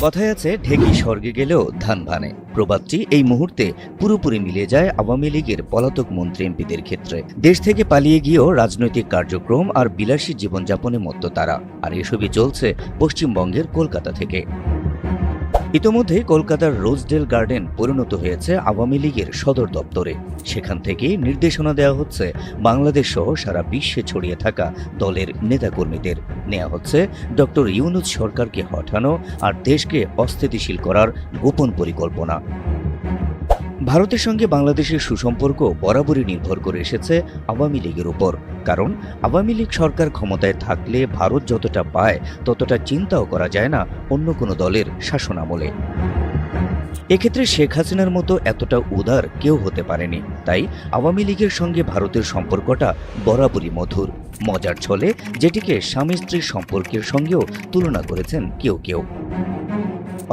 কথায় আছে, ঢেকি স্বর্গে গেলেও ধান ভানে। প্রবাদটি এই মুহূর্তে পুরোপুরি মিলে যায় আওয়ামী লীগের পলাতক মন্ত্রী এমপিদের ক্ষেত্রে। দেশ থেকে পালিয়ে গিয়েও রাজনৈতিক কার্যক্রম আর বিলাসী জীবনযাপনে মত্ত তারা। আর এসবই চলছে পশ্চিমবঙ্গের কলকাতা থেকে। ইতোমধ্যে কলকাতার রোজডেল গার্ডেন পরিণত হয়েছে আওয়ামী লীগের সদর দপ্তরে। সেখান থেকে নির্দেশনা দেওয়া হচ্ছে বাংলাদেশ সহ সারা বিশ্বে ছড়িয়ে থাকা দলের নেতাকর্মীদের। নেওয়া হচ্ছে ডক্টর ইউনুস সরকারকে হঠানো আর দেশকে অস্থিতিশীল করার গোপন পরিকল্পনা। ভারতের সঙ্গে বাংলাদেশের সুসম্পর্ক বরাবরই নির্ভর করে এসেছে আওয়ামী লীগের উপর। কারণ আওয়ামী লীগ সরকার ক্ষমতায় থাকলে ভারত যতটা পায়, ততটা চিন্তাও করা যায় না অন্য কোনো দলের শাসনামলে এক্ষেত্রে শেখ হাসিনার মতো এতটা উদার কেউ হতে পারেনি। তাই আওয়ামী লীগের সঙ্গে ভারতের সম্পর্কটা বরাবরই মধুর। মজার ছলে যেটিকে স্বামী স্ত্রীর সম্পর্কের সঙ্গেও তুলনা করেছেন কেউ কেউ।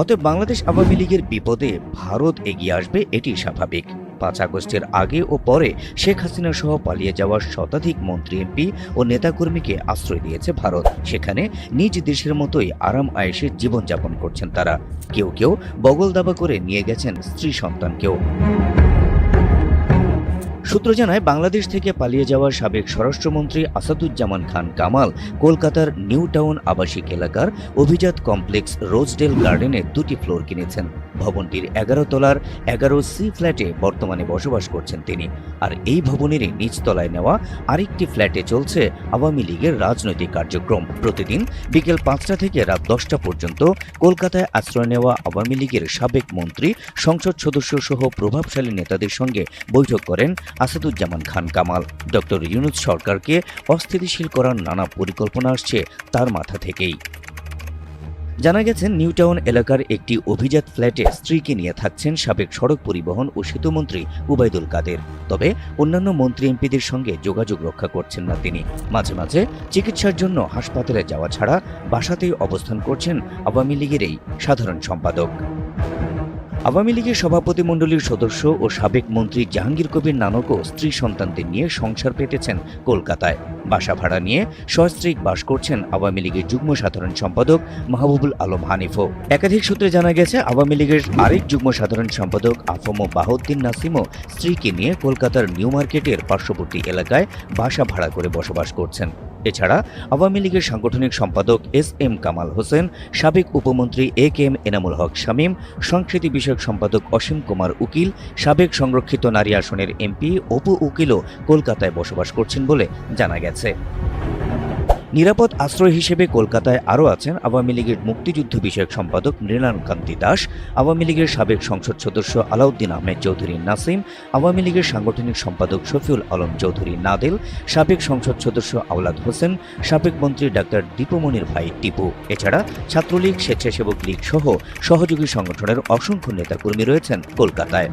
অতএব বাংলাদেশ আওয়ামী লীগের বিপদে ভারত এগিয়ে আসবে এটি স্বাভাবিক। পাঁচ আগস্টের আগে ও পরে শেখ হাসিনা সহ পালিয়ে যাওয়া শতাধিক মন্ত্রী, এমপি ও নেতাকর্মীকে আশ্রয় দিয়েছে ভারত। সেখানে নিজ দেশের মতোই আরাম আয়েসে জীবনযাপন করছেন তারা। কেউ কেউ বগল দাবা করে নিয়ে গেছেন স্ত্রী সন্তানকেও। সূত্র জানায়, বাংলাদেশ থেকে পালিয়ে যাওয়া সাবেক স্বরাষ্ট্রমন্ত্রী আসাদুজ্জামান খান কামাল কলকাতার নিউ টাউন আবাসিক এলাকার অভিজাত কমপ্লেক্স রোজডেল গার্ডেনে দুটি ফ্লোর কিনেছেন। ভবনটির এগারো তলার এগারো সি ফ্ল্যাটে বর্তমানে বসবাস করছেন তিনি। আর এই ভবনেরই নিচতলায় নেওয়া আরেকটি ফ্ল্যাটে চলছে আওয়ামী লীগের রাজনৈতিক কার্যক্রম। প্রতিদিন বিকেল পাঁচটা থেকে রাত দশটা পর্যন্ত কলকাতায় আশ্রয় নেওয়া আওয়ামী লীগের সাবেক মন্ত্রী, সংসদ সদস্য সহ প্রভাবশালী নেতাদের সঙ্গে বৈঠক করেন আসাদুজ্জামান খান কামাল। ডক্টর ইউনুস সরকারকে অস্থিতিশীল করার নানা পরিকল্পনা আসছে তার মাথা থেকেই। জানা গেছে, নিউটাউন এলাকার একটি অভিজাত ফ্ল্যাটে স্ত্রীকে নিয়ে থাকছেন সাবেক সড়ক পরিবহন ও সেতুমন্ত্রী উবায়দুল কাদের। তবে অন্যান্য মন্ত্রী এমপিদের সঙ্গে যোগাযোগ রক্ষা করছেন না তিনি। মাঝে মাঝে চিকিৎসার জন্য হাসপাতালে যাওয়া ছাড়া বাসাতেই অবস্থান করছেন আওয়ামী লীগের এই সাধারণ সম্পাদক। আওয়ামী লীগের সভাপতিমণ্ডলীর সদস্য ও সাবেক মন্ত্রী জাহাঙ্গীর কবির নানকও স্ত্রী সন্তানদের নিয়ে সংসার পেতেছেন কলকাতায়। বাসা ভাড়া নিয়ে সস্ত্রীক বাস করছেন আওয়ামী লীগের যুগ্ম সাধারণ সম্পাদক মাহবুবুল আলম হানিফও। একাধিক সূত্রে জানা গেছে, আওয়ামী লীগের আরেক যুগ্ম সাধারণ সম্পাদক আফম বাহউদ্দিন নাসিমও স্ত্রীকে নিয়ে কলকাতার নিউ মার্কেটের পার্শ্ববর্তী এলাকায় বাসা ভাড়া করে বসবাস করছেন। এছাড়া আওয়ামী লীগের সাংগঠনিক সম্পাদক এস এম কামাল হোসেন, সাবেক উপমন্ত্রী A K M Enamul Haque Shamim, সংস্কৃতি বিষয়ক সম্পাদক অসীম কুমার উকিল, সাবেক সংরক্ষিত নারী আসনের এমপি, অপু উকিলও কলকাতায় বসবাস করছেন বলে জানা গেছে। নিরাপদ আশ্রয় হিসেবে কলকাতায় আরও আছেন আওয়ামী লীগের মুক্তিযুদ্ধ বিষয়ক সম্পাদক মৃণাল কান্তি দাস, আওয়ামী লীগের সাবেক সংসদ সদস্য আলাউদ্দিন আহমেদ চৌধুরী নাসিম, আওয়ামী লীগের সাংগঠনিক সম্পাদক শফিউল আলম চৌধুরী নাদেল, সাবেক সংসদ সদস্য আওলাদ হোসেন, সাবেক মন্ত্রী ডাক্তার দীপমণির ভাই টিপু। এছাড়া ছাত্রলীগ, স্বেচ্ছাসেবক লীগ সহ সহযোগী সংগঠনের অসংখ্য নেতাকর্মী রয়েছেন কলকাতায়।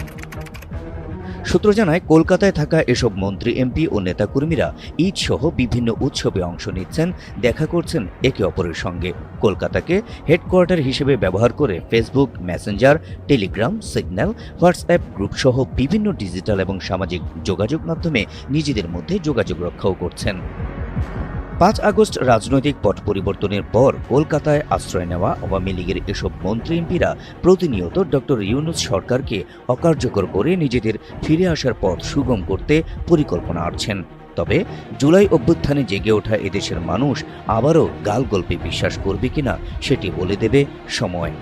সূত্র জানায়, কলকাতায় থাকা এসব মন্ত্রী, এমপি ও নেতাকর্মীরা ঈদ সহ বিভিন্ন উৎসবে অংশ নিচ্ছেন, দেখা করছেন একে অপরের সঙ্গে। কলকাতাকে হেডকোয়ার্টার হিসেবে ব্যবহার করে Facebook, messenger, Telegram, Signal, WhatsApp group সহ বিভিন্ন ডিজিটাল এবং সামাজিক যোগাযোগ মাধ্যমে নিজেদের মধ্যে যোগাযোগ রক্ষাও করছেন। পাঁচ আগস্ট রাজনৈতিক পট পরিবর্তনের পর কলকাতায় আশ্রয় নেওয়া আওয়ামী লীগের এসব মন্ত্রী এমপিরা প্রতিনিয়ত ডক্টর ইউনুস সরকারকে অকার্যকর করে নিজেদের ফিরে আসার পথ সুগম করতে পরিকল্পনা আটছেন। তবে জুলাই অভ্যুত্থানে জেগে ওঠা এদেশের মানুষ আবারও গাল গল্পে বিশ্বাস করবে কিনা সেটি বলে দেবে সময়।